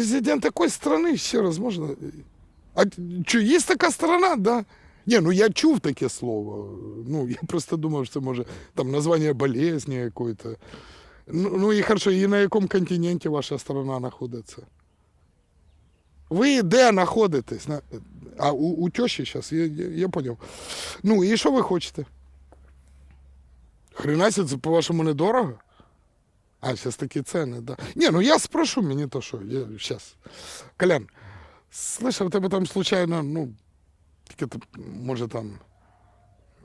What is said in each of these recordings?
Президент такой страны, ще раз можна. А що, є така страна, да? Ні, ну я чув таке слово. Ну, я просто думав, що це може там названня болезні якої-то. Ну, ну і хорошо, і на якому континенті ваша страна знаходиться? Ви де знаходитесь? На- А у, у тещі зараз, я, я, я поняв. Ну, і що ви хочете? Хренася, це по-вашому недорого? А, зараз такі ціни, да. Ні, ну я спрошу, мені то що, я зараз. Колян, слышав, тебе там случайно, ну, таке, може там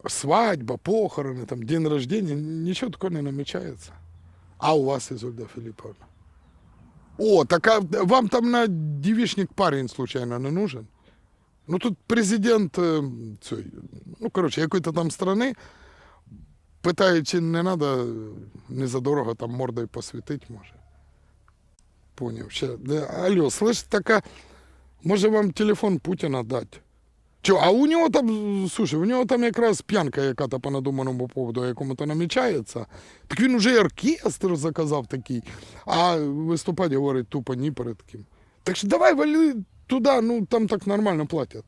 свадьба, похорони, там, день рождения, нічого такого не намічається. А у вас, Ізольда Філіповна? О, так а вам там на девичник парень случайно не нужен? Ну тут президент е, ну коротше, якої-то там страни питає, чи не треба незадорого там мордою посвітити, може. Поняв. Ще. Алло, слышь, така, може вам телефон Путіна дати? Чо, а у нього там, слушай, у нього там якраз п'янка яка-то по надуманому поводу, якому-то намічається. Так він уже оркестр заказав такий, а виступати, говорить, тупо ні перед ким. Так що давай вали туди, ну там так нормально платять.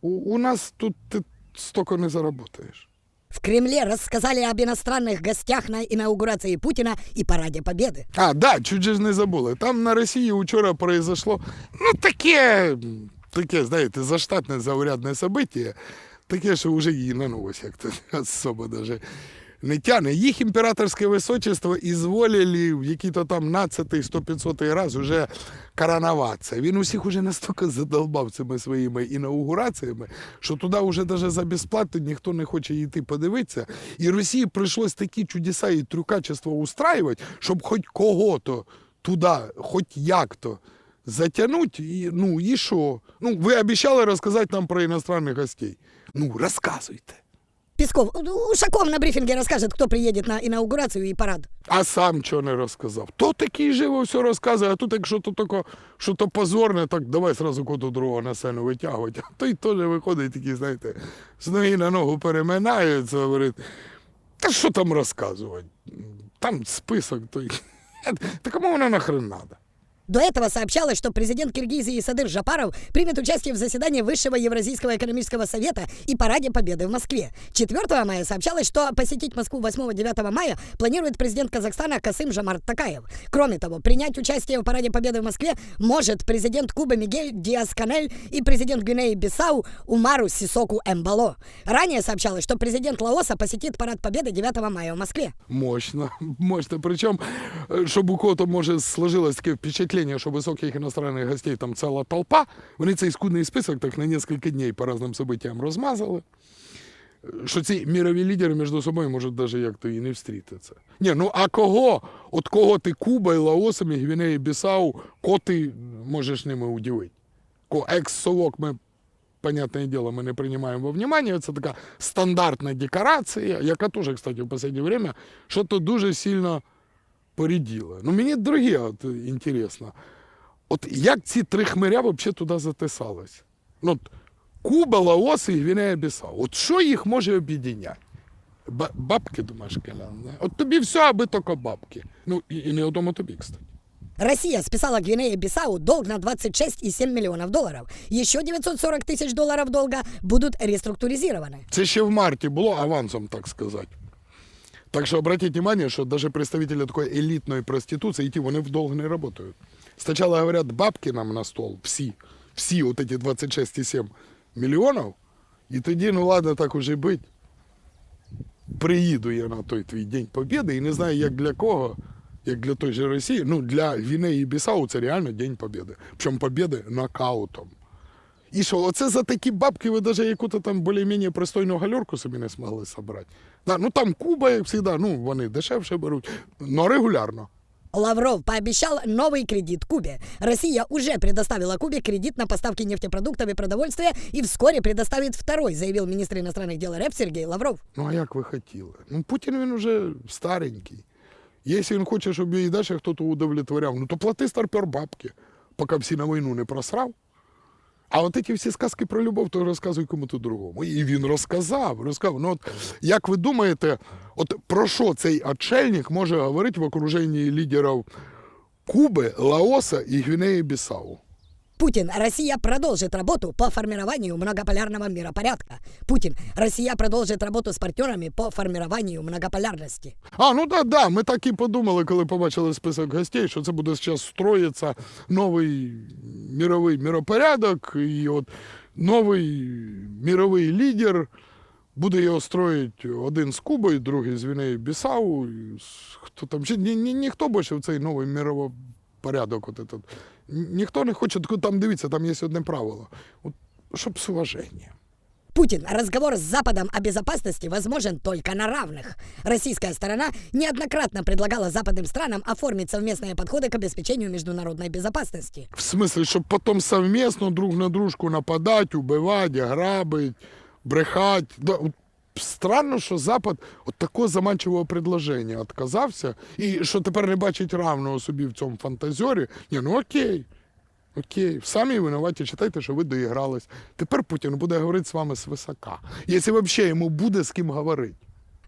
У, у нас тут ти стільки не заработаєш. В Кремле рассказали об иностранных гостях на инаугурации Путина и Параде Победы. А, да, чуть же ж не забули. Там на Росії вчора произошло, ну, таке, таке, знаєте, заштатне, заурядне событие, таке, що вже її на новость як-то особо даже не тяне. Їх імператорське височество ізволили в який-то там 15-100-500 раз уже короноватися. Він усіх уже настільки задолбав цими своїми інаугураціями, що туди вже навіть за безплату ніхто не хоче йти подивитися. І Росії прийшлось такі чудеса і трюкачество устраювати, щоб хоч кого-то туди, хоч як-то затягнуть. І, ну і що? Ну, ви обіцяли розказати нам про іностранних гостей. Ну, розказуйте. Песков, ну, Ушаков на брифинге расскажет, кто приедет на инаугурацию и парад. А сам чого не розказав? То такий живо все розказує, а тут якщо то тако, що то позорне, так давай сразу коту другого на сцену витягувати. А той теж виходить такий, знаєте, з ноги на ногу переминається, говорить, та що там розказувати? Там список той. Та кому воно нахрен надо? До этого сообщалось, что президент Киргизии Садыр Жапаров примет участие в заседании Высшего Евразийского экономического совета и Параде Победы в Москве. 4 мая сообщалось, что посетить Москву 8-9 мая планирует президент Казахстана Касым Жамарт Такаев. Кроме того, принять участие в Параде Победы в Москве может президент Кубы Мигель Диас-Канель и президент Гвинеи-Бисау Умару Сисоку Эмбало. Ранее сообщалось, что президент Лаоса посетит Парад Победы 9 мая в Москве. Мощно, мощно. Причому, е, щоб у кого-то може сложилось таке впечатлення, що високих іностранних гостей там ціла толпа, вони цей скудний список так на кілька днів по різним событиям розмазали. Що ці мірові лідери між собою можуть навіть як-то і не встрітитися. Ні, ну а кого? От кого ти Куба і Лаосом, і Гвінеї Бісау, ко ти можеш ними удивити? Екс-совок ми понятное дело, мы не принимаем во внимание. Це така стандартна декорація, яка теж, кстати, в останнє время що-то дуже сильно поріділа. Ну, мені друге от, інтересно. От як ці три хмиря взагалі туди затисались? Ну, Куба, Лаос і Гвінея Бісау. От що їх може об'єднати? Бабки, думаєш, Колян? да? От тобі все, аби тільки бабки. Ну, і, і не одному тобі, кстати. Россия списала Гвинее-Бисау долг на 26,7 миллионов долларов. Еще 940 тысяч долларов долга будут реструктуризированы. Це ще в марті було авансом, так сказати. Так що обратіть внимание, що даже представители такої елітної проституції, ті вони в не працюють. Спочатку говорять, бабки нам на стол, всі, всі от эти 26,7 мільйонів, і тоді, ну ладно, так уже бить. Приїду я на той твій День Побєди і не знаю, як для кого, як для той же Росії, ну для Гвінеї і Бісау це реально День Побєди. Причому Побєди нокаутом. І що, оце за такі бабки ви навіть яку-то там більш-менш пристойну гальорку собі не змогли зібрати. Да, ну там Куба, як завжди, ну вони дешевше беруть, але регулярно. Лавров пообещал новый кредит Кубе. Россия уже предоставила Кубе кредит на поставки нефтепродуктов и продовольствия и вскоре предоставит второй, заявил министр иностранных дел РФ Сергей Лавров. Ну а як ви хотіли? Ну Путін він уже старенький. Якщо він хоче, щоб її далі хтось удовлетворяв, ну то плати старпер бабки, поки всі на війну не просрав. А от ці всі сказки про любов, то розказуй кому-то другому. І він розказав, розказав. Ну, от, як ви думаєте, от про що цей отшельник може говорити в окруженні лідерів Куби, Лаоса і Гвінеї Бісау. Путин, Россия продолжит работу по формированию многополярного миропорядка. Путин, Россия продолжит работу с партнерами по формированию многополярности. А, ну да, да, ми так і подумали, коли побачили список гостей, що це буде зараз строїться новий міровий міропорядок, і от новий міровий лідер буде його строїти один з Кубою, другий з Вінею Бісау. і з- Хто там ще ні, ні, ніхто більше в цей новий міровий порядок. От этот. Ні- Ніхто не хоче, тільки там дивіться, там є одне правило. От, щоб з уваженням. Путин, разговор с Западом о безопасности возможен только на равных. Российская сторона неоднократно предлагала западным странам оформить совместные подходы к обеспечению международной безопасности. В смысле, щоб потім совместно друг на дружку нападати, убивати, грабити, брехати. Да, от странно, що Запад от такого заманчивого предложення відказався, і що тепер не бачить равного собі в цьому фантазіорі. Ні, ну окей. Окей, самі винуваті, читайте, що ви доігрались. Тепер Путін буде говорити з вами з висока. Якщо взагалі йому буде з ким говорити.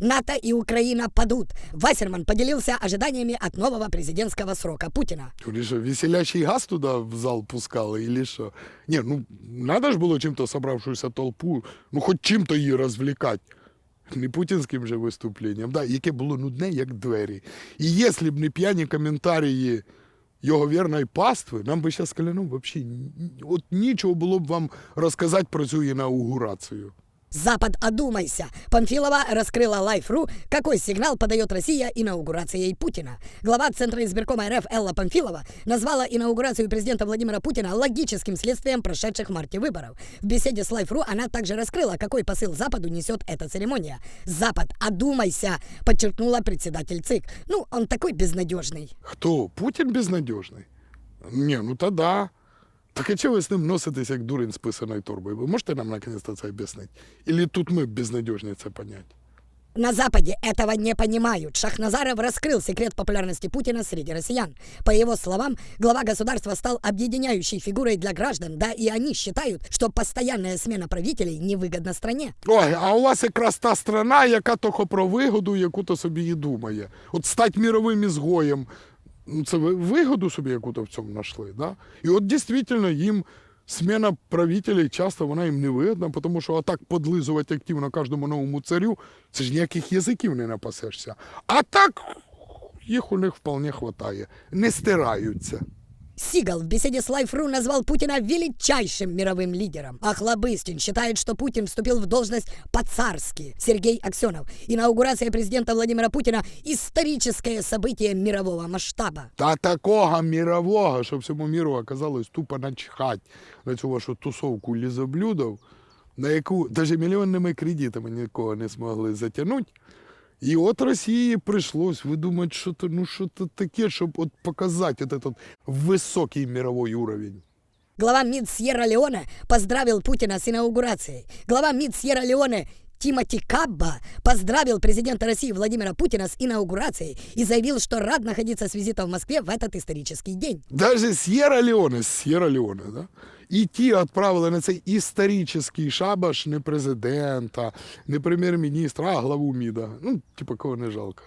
НАТО и Украина падут. Вассерман поделился ожиданиями от нового президентского срока Путина. Или що, веселящий газ туди в зал пускали, или що? Ні, ну надо ж було чим-то собравшуюся толпу, ну хоч чим-то її розвлікати. Не путінським же виступленням, да, яке було нудне, як двері. І якщо б не п'яні коментарі його вірної пастви, нам би зараз сказали, ну, взагалі, от нічого було б вам розказати про цю інаугурацію. Запад, одумайся! Памфилова раскрыла Life.ru, какой сигнал подает Россия инаугурацией Путина. Глава Центра избиркома РФ Элла Памфилова назвала инаугурацию президента Владимира Путина логическим следствием прошедших в марте выборов. В беседе с Life.ru она также раскрыла, какой посыл Западу несет эта церемония. «Запад, одумайся!» – подчеркнула председатель ЦИК. Ну, он такой безнадежный. Хто? Путін безнадіжний? Ні, ну та да. Так а чого ви з ним носитесь, як дурень з писаною торбою? Ви можете нам наконец-то це об'яснити? Или тут ми безнадіжні це понять? На Западе этого не понимают. Шахназаров раскрыл секрет популярности Путина среди россиян. По его словам, глава государства стал объединяющей фигурой для граждан, да и они считают, что постоянная смена правителей невыгодна стране. Ой, а у вас якраз та страна, яка тільки про вигоду, яку то собі і думає. От стать міровим ізгоєм, ну це вигоду собі яку-то в цьому знайшли. Да? І от дійсно їм смена правителів часто вона їм не вигідна, тому що так подлизувати активно кожному новому царю, це ж ніяких язиків не напасешся. А так їх у них вполне хватає. Не стираються. Сигал в беседе с Life.ru назвал Путина величайшим мировым лидером. Ахлобыстин считает, что Путин вступил в должность по-царски. Сергей Аксенов. Инаугурация президента Владимира Путина – историческое событие мирового масштаба. Та такого мірового, що всьому міру оказалось тупо начхать на цю вашу тусовку лізоблюдов, на яку навіть мільйонними кредитами нікого не змогли затягнути. І от Росії прийшлось видумати що то ну, що то таке, щоб от показати от этот високий мировой уровень. Глава МИД Сьерра-Леоне поздравил Путина с инаугурацией. Глава МИД Сьерра-Леоне Тимоти Кабба поздравил президента России Владимира Путина с инаугурацией и заявил, что рад находиться с визитом в Москве в этот исторический день. Даже С'єра-Леоне, С'єра-Леоне, да? І ті відправили на цей історичний шабаш не президента, не прем'єр-міністра, а главу МІДа. Ну, типу, кого не жалко.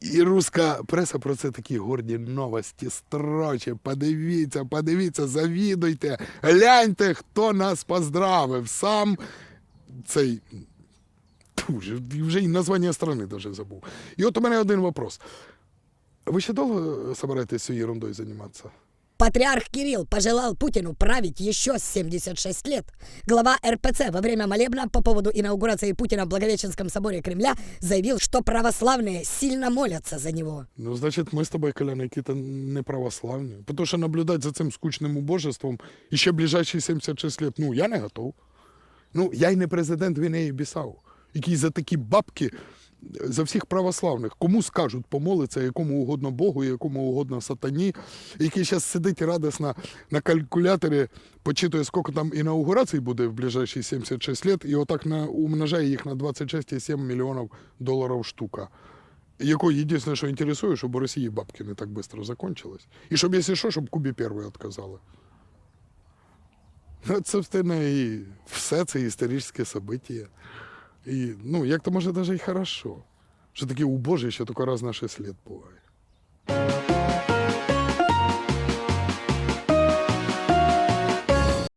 І руська преса про це такі горді новості строче. Подивіться, подивіться, завідуйте, гляньте, хто нас поздравив. Сам цей. Вже, вже і названня страни даже забув. І от у мене один вопрос. Ви ще довго собираєтесь цією ерундою займатися? Патриарх Кирилл пожелал Путину править еще 76 лет. Глава РПЦ во время молебна по поводу инаугурации Путина в Благовещенском соборе Кремля заявил, что православные сильно молятся за него. Ну, значить, ми з тобою, Колян, які-то не православні. Тому що наблюдати за цим скучним убожеством і ще ближайші 76 років, ну, я не готов. Ну, я й не президент Гвінеї Бісау, який за такі бабки за всіх православних, кому скажуть помолиться, якому угодно Богу, якому угодно сатані, який зараз сидить радісно на калькуляторі, почитує, скільки там інаугурацій буде в ближайші 76 років, і отак на, умножає їх на 26,7 мільйонів доларів штука. Якої єдине, що інтересує, щоб у Росії бабки не так швидко закончились. І щоб, якщо що, щоб Кубі перший відказали. Ну, От, собственно, і все це історичне событие. І, ну, як то може навіть і хорошо, що такі убожі, що тільки раз на 6 лет буває.